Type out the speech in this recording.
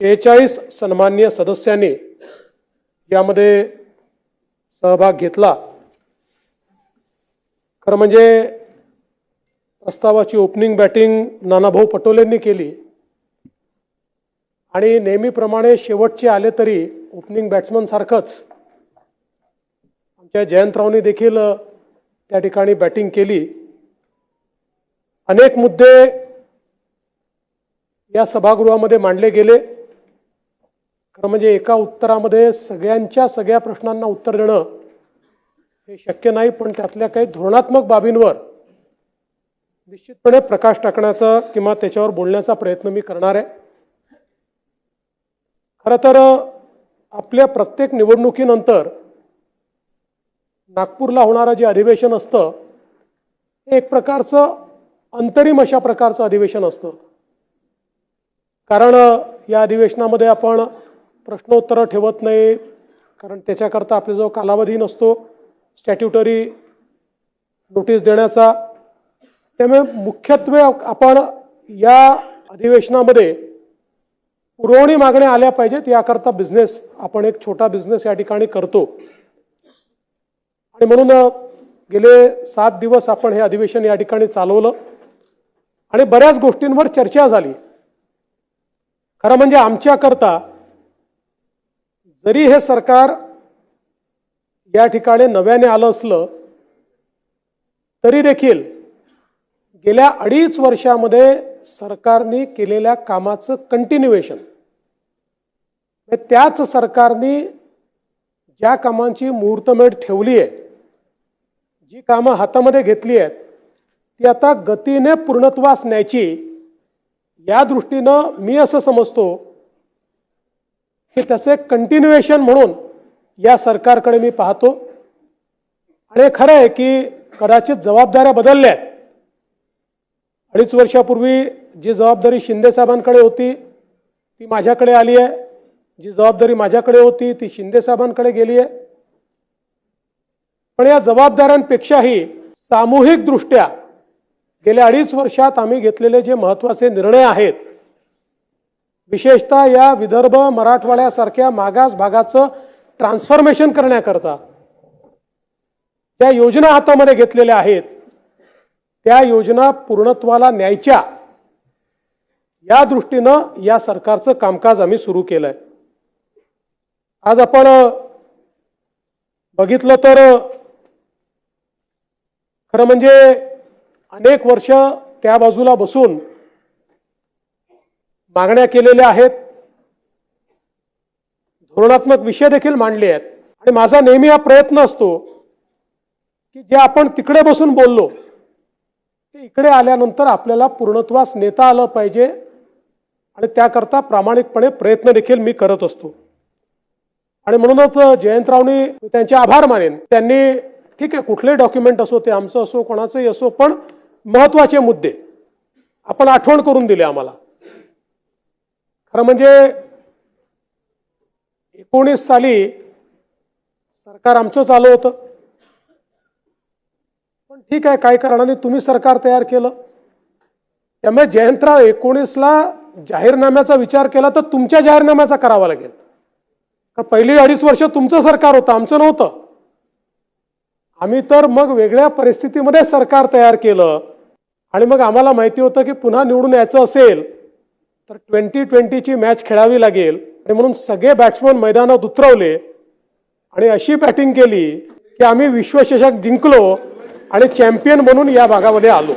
शेहेचाळीस सन्मान्य सदस्यांनी यामध्ये सहभाग घेतला. खरं म्हणजे प्रस्तावाची ओपनिंग बॅटिंग नानाभाऊ पटोलेंनी केली. आणि नेहमीप्रमाणे शेवटचे आले तरी ओपनिंग बॅट्समनसारखंच आमच्या जयंतरावनी देखील त्या ठिकाणी बॅटिंग केली. अनेक मुद्दे या सभागृहामध्ये मांडले गेले. खरं म्हणजे एका उत्तरामध्ये सगळ्यांच्या सगळ्या प्रश्नांना उत्तर देणं हे शक्य नाही पण त्यातल्या काही धोरणात्मक बाबींवर निश्चितपणे प्रकाश टाकण्याचा किंवा त्याच्यावर बोलण्याचा प्रयत्न मी करणार आहे. खरं तर आपल्या प्रत्येक निवडणुकीनंतर नागपूरला होणारं जे अधिवेशन असतं हे एक प्रकारचं अंतरिम अशा प्रकारचं अधिवेशन असतं. कारण या अधिवेशनामध्ये आपण प्रश्नोत्तरं ठेवत नाही कारण त्याच्याकरता आपल्याजवळ कालावधी नसतो स्टॅट्युटरी नोटीस देण्याचा. त्यामुळे मुख्यत्वे आपण या अधिवेशनामध्ये पुरवणी मागण्या आल्या पाहिजेत याकरता बिझनेस आपण एक छोटा बिझनेस या ठिकाणी करतो. आणि म्हणून गेले सात दिवस आपण हे अधिवेशन या ठिकाणी चालवलं. आणि बऱ्याच गोष्टींवर चर्चा झाली. खरं म्हणजे आमच्याकरता जरी हे सरकार या ठिकाणी नव्याने आलं असलं तरी देखील गेल्या अडीच वर्षामध्ये सरकारने केलेल्या कामाचं कंटिन्युएशन म्हणजे त्याच सरकारने ज्या कामांची मुहूर्तमेढ ठेवली आहे जी कामं हातामध्ये घेतली आहेत ती आता गतीने पूर्णत्वास न्यायची या दृष्टीनं मी असं समजतो की त्याचं एक कंटिन्युएशन म्हणून या सरकारकडे मी पाहतो. आणि खरं आहे की कदाचित जबाबदाऱ्या बदलल्या आहेत. अडीच वर्षापूर्वी जी जबाबदारी शिंदे साहेबांकडे होती ती माझ्याकडे आली आहे. जी जबाबदारी माझ्याकडे होती ती शिंदेसाहेबांकडे गेली आहे. पण या जबाबदाऱ्यांपेक्षाही सामूहिकदृष्ट्या गेल्या अडीच वर्षात आम्ही घेतलेले जे महत्त्वाचे निर्णय आहेत विशेषतः या विदर्भ मराठवाड्यासारख्या मागास भागाचं ट्रान्सफॉर्मेशन करण्याकरता त्या योजना हातामध्ये घेतलेल्या आहेत त्या योजना पूर्णत्वाला न्यायच्या या दृष्टीनं या सरकारचं कामकाज आम्ही सुरू केलंय. आज आपण बघितलं तर खरं म्हणजे अनेक वर्ष त्या बाजूला बसून मागण्या केलेल्या आहेत. धोरणात्मक विषय देखील मांडले आहेत. आणि माझा नेहमी हा प्रयत्न असतो की जे आपण तिकडे बसून बोललो ते इकडे आल्यानंतर आपल्याला पूर्णत्वास नेता आलं पाहिजे आणि त्याकरता प्रामाणिकपणे प्रयत्न देखील मी करत असतो. आणि म्हणूनच जयंतरावनी त्यांचे आभार मानेन. त्यांनी ठीक आहे कुठले डॉक्युमेंट असो ते आमचं असो कोणाचंही असो पण महत्त्वाचे मुद्दे आपण आठवण करून दिले आम्हाला. खरं म्हणजे एकोणीस साली सरकार आमचंच आलं होतं. पण ठीक आहे काही कारणाने तुम्ही सरकार तयार केलं. त्यामुळे जयंतराव एकोणीसला जाहीरनाम्याचा विचार केला तर तुमच्या जाहीरनाम्याचा करावा लागेल. कारण पहिली अडीच वर्ष तुमचं सरकार होतं आमचं नव्हतं. आम्ही तर मग वेगळ्या परिस्थितीमध्ये सरकार तयार केलं. आणि मग आम्हाला माहिती होतं की पुन्हा निवडून यायचं असेल तर ट्वेंटी ट्वेंटीची मॅच खेळावी लागेल. आणि म्हणून सगळे बॅट्समन मैदानात उतरवले. आणि अशी बॅटिंग केली की आम्ही विश्वचषक जिंकलो आणि चॅम्पियन म्हणून या भागामध्ये आलो.